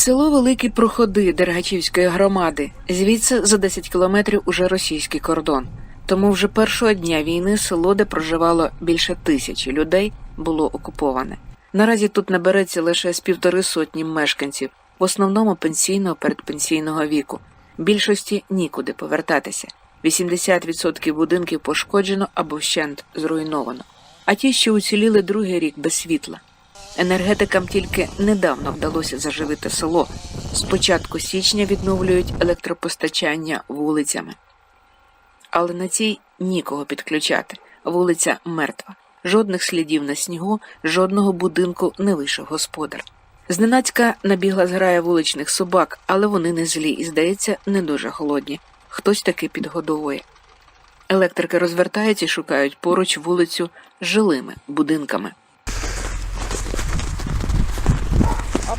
Село Великі Проходи Дергачівської громади. Звідси за 10 кілометрів уже російський кордон. Тому вже першого дня війни село, де проживало більше тисячі людей, було окуповане. Наразі тут набереться лише з півтори сотні мешканців, в основному пенсійного передпенсійного віку. Більшості нікуди повертатися. 80% будинків пошкоджено або вщент зруйновано. А ті, що уціліли другий рік без світла. Енергетикам тільки недавно вдалося заживити село. З початку січня відновлюють електропостачання вулицями. Але на цій нікого підключати. Вулиця мертва. Жодних слідів на снігу, жодного будинку не вийшов господар. Зненацька набігла зграя вуличних собак, але вони не злі і, здається, не дуже голодні. Хтось таки підгодовує. Електрики розвертаються і шукають поруч вулицю жилими будинками.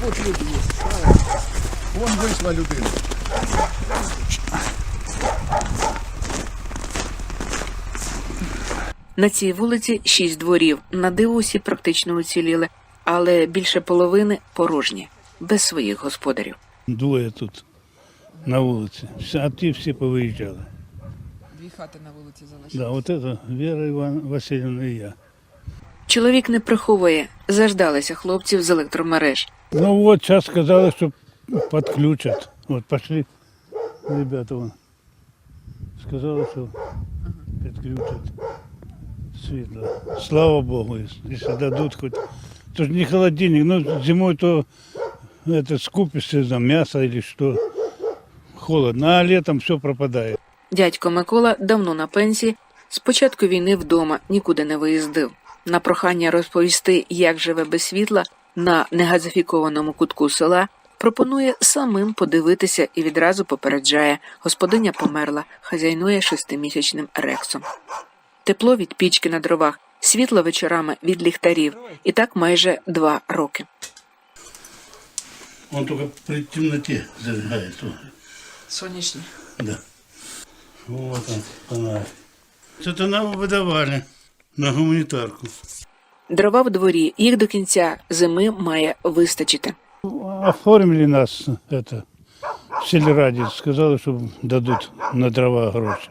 А вот люди есть. Вон вийшла людина. На цій вулиці шість дворів. На диво усі практично уціліли, але більше половини порожні, без своїх господарів. Двоє тут на вулиці. А ті всі повиїжджали. Дві хати на вулиці залишилися. Да, от це Віра Іван Васильівна і я. Чоловік не приховує, заждалися хлопців з електромереж. Ну от зараз сказали, що підключать. От пішли ребята вон. Сказали, що підключать світло. Слава Богу, якщо дадуть хоч. То ж не холодильник, ну зимой то это скупишься за мясо или что. Холодно, а летом все пропадает. Дядько Микола давно на пенсії, з початку війни вдома нікуди не виїздив. На прохання розповісти, як живе без світла на негазифікованому кутку села, пропонує самим подивитися і відразу попереджає. Господиня померла, хазяйнує шестимісячним рексом. Тепло від пічки на дровах, світло вечорами від ліхтарів. І так майже два роки. Он только при темноте зажигается. Сонячні. Да. Вот он, фонарь. Это нам выдавали на гуманитарку. Дрова в дворі, їх до кінця зими має вистачити. Оформили нас это в сельраді, сказали, що дадуть на дрова гроші.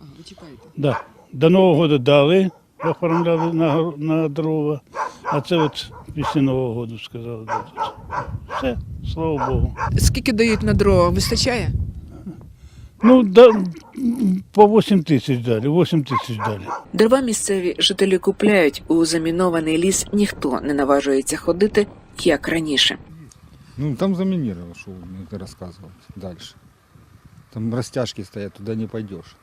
Ага, ви чекаєте. Да. До Нового року дали, оформляли на, на дрова, а це от після Нового року сказали дадуть. Все, слава Богу. Скільки дають на дрова? Вистачає? Ну, да, по 8 тисяч дали, 8 тисяч дали. Дрова місцеві жителі купляють у замінований ліс. Ніхто не наважується ходити, як раніше. Ну, там что мне это рассказывать дальше. Там растяжки стоят, туда не пойдешь.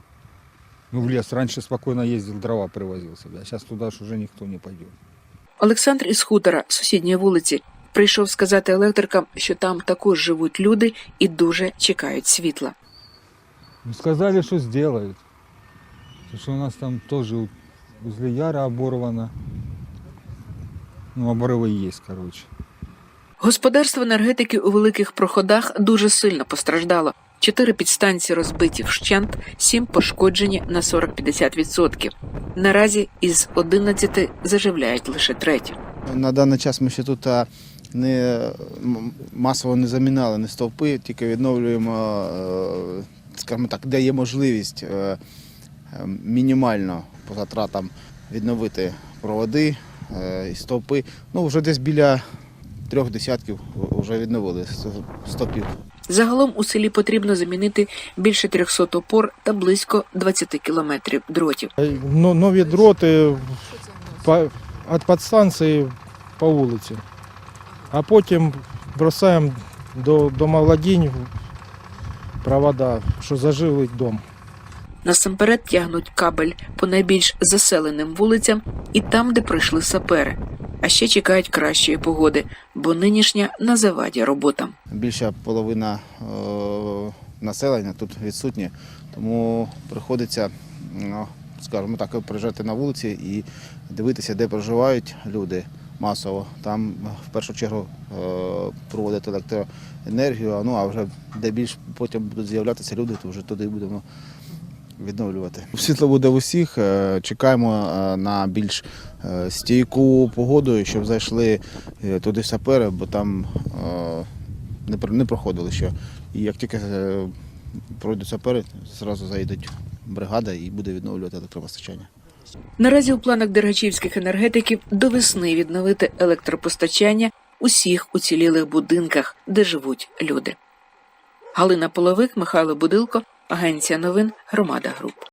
Ну, в лес раньше спокойно ездил, дрова привозил себе, а сейчас туда ж уже никто не пойдет. Олександр із хутора сусідньої вулиці прийшов сказати електрикам, що там також живуть люди і дуже чекають світла. Ну, сказали, что сделают. Потому что у нас там тоже возле Яра оборвано. Ну, оборвы есть, короче. Господарство енергетики у великих проходах дуже сильно постраждало. Чотири підстанції розбиті вщент, сім пошкоджені на 40-50%. Наразі із 11 заживляють лише третю. На даний час ми ще тут не масово не замінали не стовпи, тільки відновлюємо, е, скажімо так, де є можливість е, е, мінімально по затратам відновити проводи е, і стовпи. Ну, вже десь біля трьох десятків вже відновили стовпів. Загалом у селі потрібно замінити більше 300 опор та близько 20 кілометрів дротів. Нові дроти по, від підстанції по вулиці. А потім бросаємо до домовладінь провода, що заживить дом. Насамперед тягнуть кабель по найбільш заселеним вулицям і там, де пройшли сапери. А ще чекають кращої погоди, бо нинішня на заваді роботам. Більша половина е, населення тут відсутні, тому приходиться, ну, скажімо так, приїжджати на вулиці і дивитися, де проживають люди масово. Там в першу чергу е, проводити електроенергію, ну а вже де більш потім будуть з'являтися люди, то вже туди будемо відновлювати. Світло буде в усіх. е, Чекаємо е, на більш е, стійку погоду, щоб зайшли е, туди сапери, бо там е, не, проходили ще. І як тільки е, пройдуть сапери, зразу заїдуть бригада і буде відновлювати електропостачання. Наразі у планах дергачівських енергетиків до весни відновити електропостачання усіх уцілілих будинках, де живуть люди. Галина Половик, Михайло Будилко, Агенція новин Громада Груп.